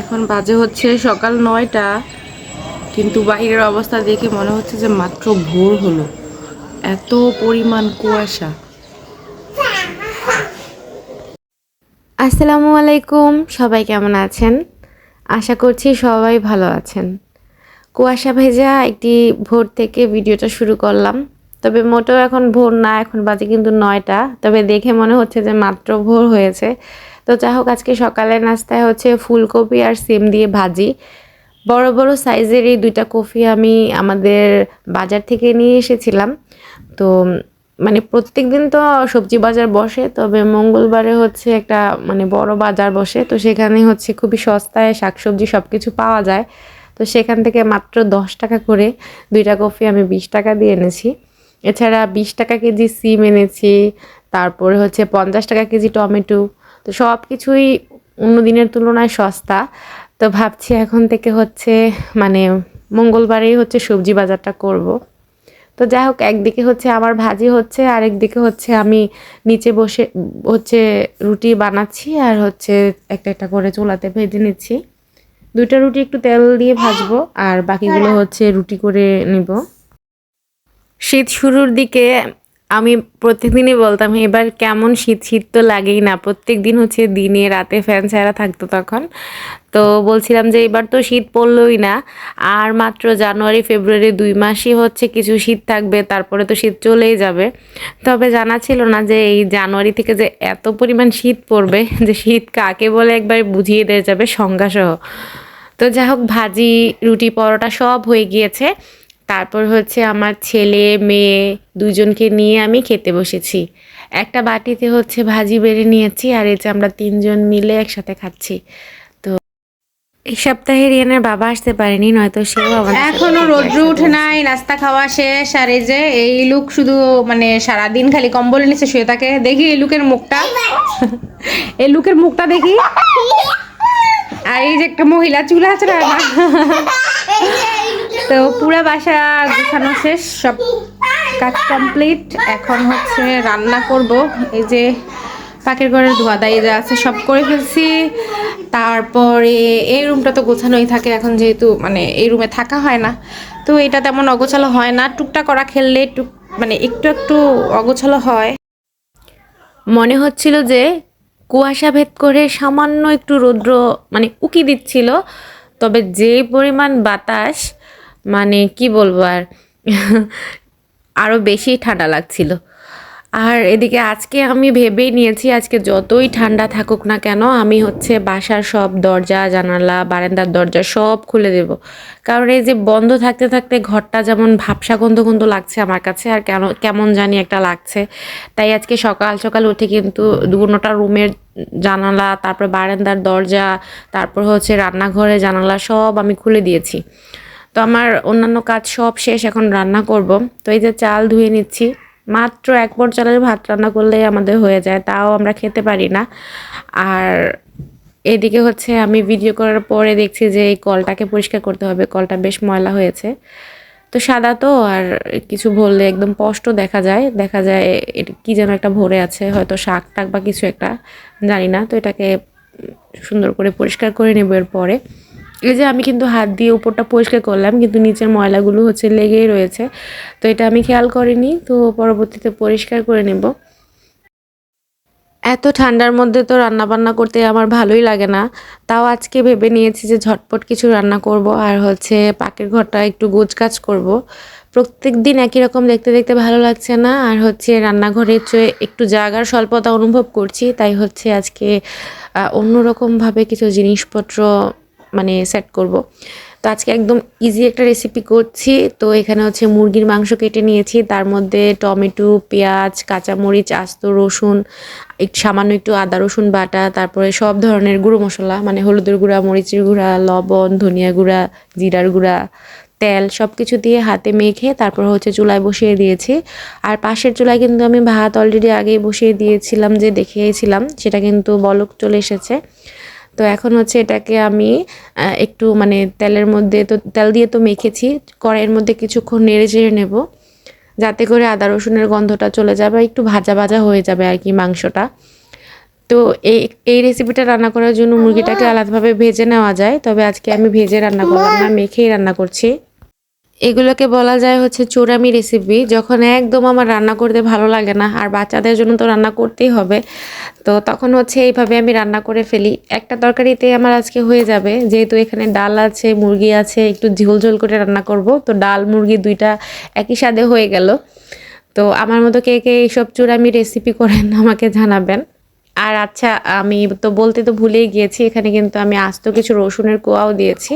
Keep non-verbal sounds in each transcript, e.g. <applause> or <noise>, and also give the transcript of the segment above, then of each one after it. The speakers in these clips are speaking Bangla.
এখন বাজে হচ্ছে সকাল নয়টা, কিন্তু বাইরের অবস্থা দেখে মনে হচ্ছে যে মাত্র ভোর হলো। এত পরিমাণ কুয়াশা। আসসালামু আলাইকুম, সবাই কেমন আছেন? আশা করছি সবাই ভালো আছেন। কুয়াশা ভেজা একটি ভোর থেকে ভিডিওটা শুরু করলাম। তবে মোটেও এখন ভোর না, এখন বাজে কিন্তু নয়টা। তবে দেখে মনে হচ্ছে যে মাত্র ভোর হয়েছে। তো যাই হোক, আজকে সকালের নাস্তায় হচ্ছে ফুলকপি আর সিম দিয়ে ভাজি। বড় বড় সাইজের এই দুইটা কফি আমি আমাদের বাজার থেকে নিয়ে এসেছিলাম। তো মানে প্রত্যেক দিন তো সবজি বাজার বসে, তবে মঙ্গলবারে হচ্ছে একটা মানে বড় বাজার বসে। তো সেখানে হচ্ছে খুবই সস্তায় শাকসবজি সব কিছু পাওয়া যায়। তো সেখান থেকে মাত্র দশ টাকা করে দুইটা কফি আমি বিশ টাকা দিয়ে এনেছি। এছাড়া বিশ টাকা কেজি সিম এনেছি, তারপরে হচ্ছে পঞ্চাশ টাকা কেজি টমেটো তো সব কিছুই অন্য দিনের তুলনায় সস্তা। তো ভাবছি এখন থেকে হচ্ছে মানে মঙ্গলবারেই হচ্ছে সবজি বাজারটা করব। তো যাই হোক, একদিকে হচ্ছে আমার ভাজি হচ্ছে আর একদিকে হচ্ছে আমি নিচে বসে হচ্ছে রুটি বানাচ্ছি আর হচ্ছে একটা একটা করে চুলাতে ভেজে নিচ্ছি। দুইটা রুটি একটু তেল দিয়ে ভাজবো আর বাকিগুলো হচ্ছে রুটি করে নিব। শীত শুরুর দিকে আমি প্রত্যেকদিনই বলতাম, এবার কেমন শীত শীত তো লাগেই না। প্রত্যেক দিন হচ্ছে দিনে, রাতে ফ্যান ছাড়া থাকতো তখন। তো বলছিলাম যে, এবার তো শীত পড়লই না। আর মাত্র জানুয়ারি, ফেব্রুয়ারি দুই মাসই হচ্ছে কিছু শীত থাকবে, তারপরে তো শীত চলেই যাবে। তবে জানা ছিল না যে, এই জানুয়ারি থেকে যে এত পরিমাণ শীত পড়বে, যে শীত কাকে বলে একবার বুঝিয়ে দেওয়া যাবে সংজ্ঞাসহ। তো যাই হোক, ভাজি, রুটি, পরোটা সব হয়ে গিয়েছে। তারপর হচ্ছে আমার ছেলে মেয়ে দুজনকে নিয়ে আমি খেতে বসেছি। একটা বাটিতে হচ্ছে ভাজি বেড়ে নিয়েছি আর এই যে আমরা তিনজন মিলে একসাথে খাচ্ছি। তো এই সপ্তাহে রিয়ানের বাবা আসতে পারেনি নয়তো সেও এখনও রোদ্র। উঠে নাই নাস্তা খাওয়া শেষ আর এই যে এই লুক শুধু মানে সারাদিন খালি কম্বল নিচে শুয়ে থাকে দেখি এই লুকের মুখটা। এই লুকের মুখটা দেখি। আর এই যে একটা মহিলা চুলা আছে না? তো পুরা বাসা গুছানো শেষ, সব কাজ কমপ্লিট এখন হচ্ছে রান্না করব। এই যে পাখির ঘরের ধোয়া দায়ী যা আছে সব করে ফেলছি। তারপরে এই রুমটা তো গোছানোই থাকে, এখন যেহেতু মানে এই রুমে থাকা হয় না। তো এটা তেমন অগোছালো হয় না। টুকটা করা খেললে টুক মানে একটু একটু অগোছালো হয়। মনে হচ্ছিল যে কুয়াশা ভেদ করে সামান্য একটু রৌদ্র মানে উকি দিচ্ছিল। তবে যে পরিমাণ বাতাস মানে কি বলব আর? <laughs> আরও বেশি ঠান্ডা লাগছিল। আর এদিকে আজকে আমি ভেবেই নিয়েছি, আজকে যতই ঠান্ডা থাকুক না কেন, আমি হচ্ছে বাসার সব দরজা, জানালা, বারান্দার দরজা সব খুলে দেব। কারণ এই যে বন্ধ থাকতে থাকতে ঘরটা যেমন ভাবসা গন্ধ গন্ধ লাগছে আমার কাছে, আর কেন, কেমন জানি একটা লাগছে। তাই আজকে সকাল সকাল উঠে কিন্তু দুটোটা রুমের জানালা, তারপর বারান্দার দরজা, তারপর হচ্ছে রান্নাঘরের জানালা সব আমি খুলে দিয়েছি। তো আমার অন্যান্য কাজ সব শেষ, এখন রান্না করব। তো এই যে চাল ধুয়ে নিচ্ছি। মাত্র এক পর চালের ভাত রান্না করলেই আমাদের হয়ে যায়, তাও আমরা খেতে পারি না। আর এদিকে হচ্ছে আমি ভিডিও করার পরে দেখছি যে এই কলটাকে পরিষ্কার করতে হবে, কলটা বেশ ময়লা হয়েছে। তো সাদা তো, আর কিছু ভরলে একদম স্পষ্ট দেখা যায়। দেখা যায় এটা কী যেন একটা ভরে আছে, হয়তো শাক টাক বা কিছু একটা, জানি না। তো এটাকে সুন্দর করে পরিষ্কার করে নেব এর পরে এই যে আমি কিন্তু হাত দিয়ে উপরটা পরিষ্কার করলাম, কিন্তু নিচের ময়লাগুলো হচ্ছে লেগেই রয়েছে। তো এটা আমি খেয়াল করিনি, তো পরবর্তীতে পরিষ্কার করে নেব। এত ঠান্ডার মধ্যে তো রান্না বান্না করতে আমার ভালোই লাগে না। তাও আজকে ভেবে নিয়েছি যে ঝটপট কিছু রান্না করব, আর হচ্ছে পাকের ঘরটা একটু গোছগাছ করব। প্রত্যেক দিন একই রকম দেখতে দেখতে ভালো লাগছে না, আর হচ্ছে রান্নাঘরে চেয়ে একটু জায়গার স্বল্পতা অনুভব করছি, তাই হচ্ছে আজকে অন্যরকমভাবে কিছু জিনিসপত্র মানে সেট করব। তো আজকে একদম ইজি একটা রেসিপি করছি। তো এখানে হচ্ছে মুরগির মাংস কেটে নিয়েছি। তার মধ্যে টমেটো, পেঁয়াজ, কাঁচামরিচ, আস্ত রসুন, একটু সামান্য একটু আদা, রসুন বাটা, তারপরে সব ধরনের গুঁড়ো মশলা মানে হলুদের গুঁড়া, মরিচের গুঁড়া, লবণ, ধনিয়া গুঁড়া, জিরার গুঁড়া, তেল সব কিছু দিয়ে হাতে মেখে তারপর হচ্ছে চুলায় বসিয়ে দিয়েছি। আর পাশের চুলায় কিন্তু আমি ভাত অলরেডি আগেই বসিয়ে দিয়েছিলাম যে দেখিয়েছিলাম, সেটা কিন্তু বলক চলে এসেছে। তো এখন হচ্ছে এটাকে আমি একটু মানে তেলের মধ্যে তো তেল দিয়ে তো মেখেছি কড়াইয়ের মধ্যে কিছুক্ষণ নেড়ে চেড়ে নেব যাতে করে আদা রসুনের গন্ধটা চলে যাবে একটু ভাজা ভাজা হয়ে যাবে আর কি মাংসটা। তো এই এই রেসিপিটা রান্না করার জন্য মুরগিটাকে আলাদাভাবে ভেজে নেওয়া যায় তবে আজকে আমি ভেজে রান্না করলাম না মেখেই রান্না করছি। এগুলোকে বলা যায় হচ্ছে চোরামি রেসিপি যখন একদম আমার রান্না করতে ভালো লাগে না, আর বাচ্চাদের জন্য তো রান্না করতেই হবে, তো তখন হচ্ছে এইভাবে আমি রান্না করে ফেলি। একটা তরকারিতে আমার আজকে হয়ে যাবে, যেহেতু এখানে ডাল আছে, মুরগি আছে, একটু ঝোল ঝোল করে রান্না করব, তো ডাল, মুরগি দুইটা একই সাথে হয়ে গেল। তো আমার মতো কে কে এইসব চুরামি রেসিপি করেন আমাকে জানাবেন। আর আচ্ছা আমি তো বলতে তো ভুলেই গিয়েছি, এখানে কিন্তু আমি আস্ত কিছু রসুনের কোয়াও দিয়েছি,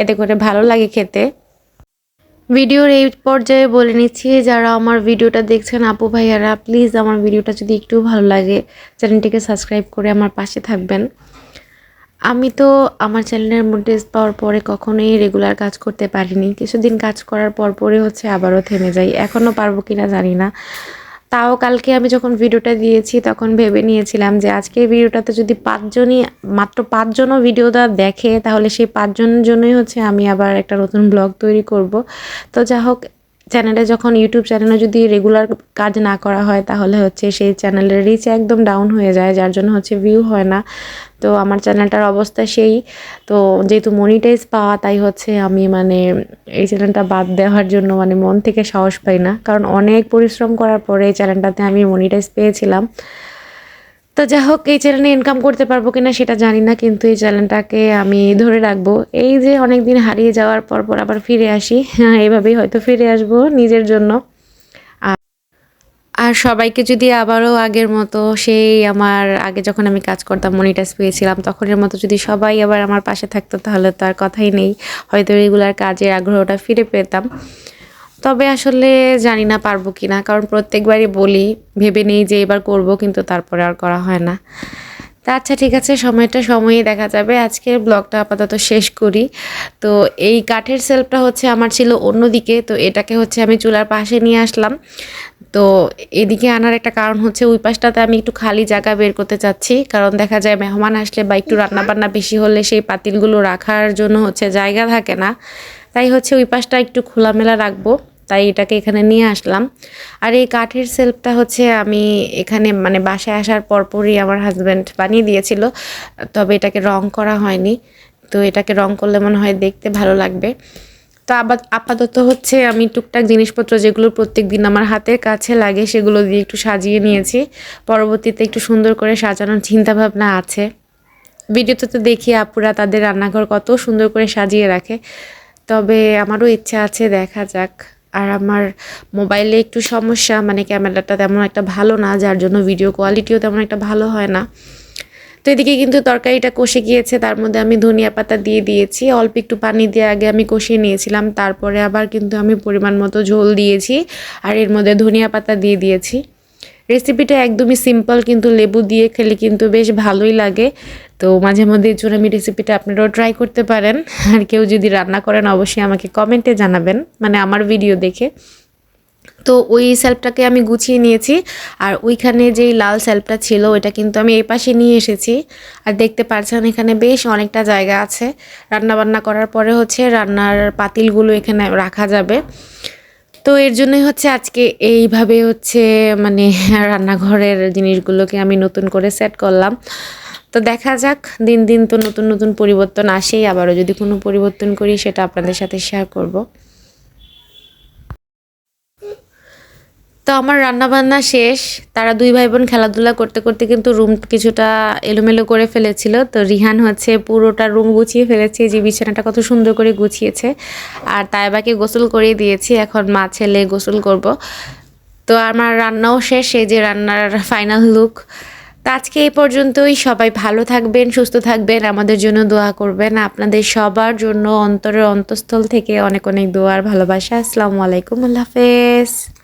এতে করে ভালো লাগে খেতে। ভিডিওর এই পর্যায়ে বলে নিচ্ছি, যারা আমার ভিডিওটা দেখছেন, আপু ভাইয়ারা প্লিজ আমার ভিডিওটা যদি একটু ভালো লাগে, চ্যানেলটিকে সাবস্ক্রাইব করে আমার পাশে থাকবেন। আমি তো আমার চ্যানেলের মধ্যে পাওয়ার পরে কখনোই রেগুলার কাজ করতে পারিনি। কিছুদিন কাজ করার পর পরে হচ্ছে আবারও থেমে যাই। এখনও পারব কিনা জানি না। তাও কালকে আমি যখন ভিডিওটা দিয়েছি তখন ভেবে নিয়েছিলাম যে আজকের ভিডিওটাতে যদি পাঁচজনই, মাত্র পাঁচজনও ভিডিওটা দেখে, তাহলে সেই পাঁচজনের জন্যই হচ্ছে আমি আবার একটা নতুন ব্লগ তৈরি করব। তো যা হোক চ্যানেলে যখন ইউটিউব চ্যানেলে যদি রেগুলার কাজ না করা হয়, তাহলে হচ্ছে সেই চ্যানেলের রিচ একদম ডাউন হয়ে যায়, যার জন্য হচ্ছে ভিউ হয় না। তো আমার চ্যানেলটার অবস্থা সেই। তো যেহেতু মনিটাইজ পাওয়া, তাই হচ্ছে আমি মানে এই চ্যানেলটা বাদ দেওয়ার জন্য মানে মন থেকে সাহস পাই না। কারণ অনেক পরিশ্রম করার পরে এই চ্যানেলটাতে আমি মনিটাইজ পেয়েছিলাম। তো যাই হোক, এই চ্যানেলে ইনকাম করতে পারব কিনা সেটা জানি না, কিন্তু এই চ্যানেলটাকে আমি ধরে রাখব। এই যে অনেক দিন হারিয়ে যাওয়ার পর পর আবার ফিরে আসি। হ্যাঁ এভাবেই হয়তো ফিরে আসব নিজের জন্য। আর সবাইকে যদি আবারও আগের মতো সেই আমার, আগে যখন আমি কাজ করতাম, মনিটাইজ পেয়েছিলাম, তখনের মতো যদি সবাই আবার আমার পাশে থাকতো, তাহলে তো আর কথাই নেই। হয়তো রেগুলার কাজের আগ্রহটা ফিরে পেতাম। তবে আসলে জানি না পারব কি না কারণ প্রত্যেকবারই বলি, ভেবে নেই যে এবার করব, কিন্তু তারপরে আর করা হয় না। তা আচ্ছা ঠিক আছে, সময়টা সময়ই দেখা যাবে। আজকে ব্লগটা আপাতত শেষ করি। তো এই কাঠের সেলফটা হচ্ছে আমার ছিল অন্যদিকে, তো এটাকে হচ্ছে আমি চুলার পাশে নিয়ে আসলাম। তো এদিকে আনার একটা কারণ হচ্ছে ওই পাশটাতে আমি একটু খালি জায়গা বের করতে চাচ্ছি, কারণ দেখা যায় মেহমান আসলে বা একটু রান্নাবান্না বেশি হলে সেই পাতিলগুলো রাখার জন্য হচ্ছে জায়গা থাকে না। তাই হচ্ছে ওই পাশটা একটু খোলামেলা রাখব। তাই এটাকে এখানে নিয়ে আসলাম। আর এই কাঠের সেলফটা হচ্ছে আমি এখানে মানে বাসায় আসার পরপরই আমার হাজব্যান্ড বানিয়ে দিয়েছিল। তবে এটাকে রং করা হয়নি। তো এটাকে রং করলে মনে হয় দেখতে ভালো লাগবে। তো আবার আপাতত হচ্ছে আমি টুকটাক জিনিসপত্র যেগুলো প্রত্যেক দিন আমার হাতের কাছে লাগে সেগুলো দিয়ে একটু সাজিয়ে নিয়েছি। পরবর্তীতে একটু সুন্দর করে সাজানোর চিন্তাভাবনা আছে। ভিডিওতে তো দেখি আপুরা তাদের রান্নাঘর কত সুন্দর করে সাজিয়ে রাখে। তবে আমারও ইচ্ছা আছে দেখা যাক। আর আমার মোবাইলে একটু সমস্যা মানে ক্যামেরাটা তেমন একটা ভালো না, যার জন্য ভিডিও কোয়ালিটিও তেমন একটা ভালো হয় না। তো এদিকে কিন্তু তরকারিটা কষে গিয়েছে, তার মধ্যে আমি ধনিয়া পাতা দিয়ে দিয়েছি, অল্প একটু পানি দিয়ে আগে আমি কষিয়ে নিয়েছিলাম, তারপরে আবার কিন্তু আমি পরিমাণ মতো ঝোল দিয়েছি, আর এর মধ্যে ধনিয়া পাতা দিয়ে দিয়েছি। রেসিপিটা একদমই সিম্পল কিন্তু লেবু দিয়ে খেলে কিন্তু বেশ ভালোই লাগে। তো মাঝে মধ্যে জন্য আমি রেসিপিটা আপনারাও ট্রাই করতে পারেন। আর কেউ যদি রান্না করেন, অবশ্যই আমাকে কমেন্টে জানাবেন মানে আমার ভিডিও দেখে। তো ওই সেলফটাকে আমি গুছিয়ে নিয়েছি, আর ওইখানে যেই লাল সেলফটা ছিল, ওইটা কিন্তু আমি এই পাশে নিয়ে এসেছি। আর দেখতে পাচ্ছেন এখানে বেশ অনেকটা জায়গা আছে। রান্না বান্না করার পরে হচ্ছে রান্নার পাতিলগুলো এখানে রাখা যাবে। তো এর জন্যই হচ্ছে আজকে এইভাবে হচ্ছে মানে রান্নাঘরের জিনিসগুলোকে আমি নতুন করে সেট করলাম। তো দেখা যাক, দিন দিন তো নতুন নতুন পরিবর্তন আসেই, আবারও যদি কোনো পরিবর্তন করি সেটা আপনাদের সাথে শেয়ার করব। তো আমার রান্নাবান্না শেষ, তারা দুই ভাই বোন খেলাধুলা করতে করতে কিন্তু রুম কিছুটা এলোমেলো করে ফেলেছিল। তো রিহান হচ্ছে পুরোটা রুম গুছিয়ে ফেলেছে, যে বিছানাটা কত সুন্দর করে গুছিয়েছে। আর তাইবাকে গোসল করে দিয়েছি, এখন মা ছেলে গোসল করব। তো আমার রান্নাও শেষ, এই যে রান্নার ফাইনাল লুক তো আজকে এই পর্যন্তই। সবাই ভালো থাকবেন, সুস্থ থাকবেন। আমাদের জন্য দোয়া করবেন। আপনাদের সবার জন্য অন্তরের অন্তঃস্থল থেকে অনেক অনেক দোয়ার ভালোবাসা। আসসালামু আলাইকুম। আল্লাহ হাফেজ।